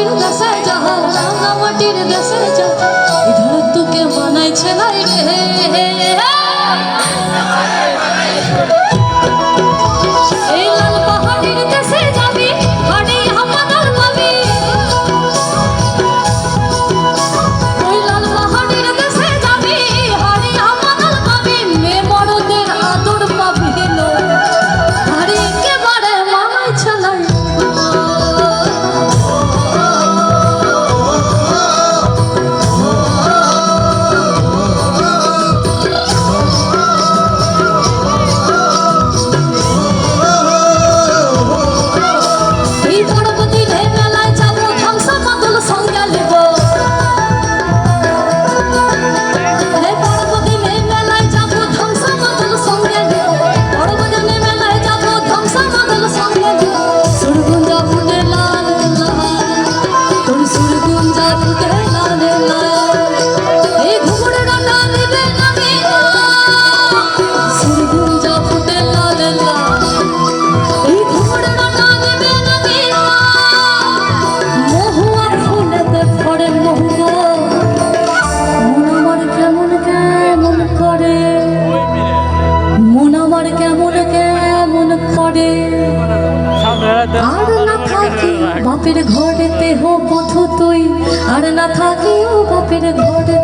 মাটির দেশে যাও রাঙা মাটির দেশে যাও। আর না থাকি বাপের ঘরেতে হো পথ তুই। আর না থাকি ও বাপের ঘরে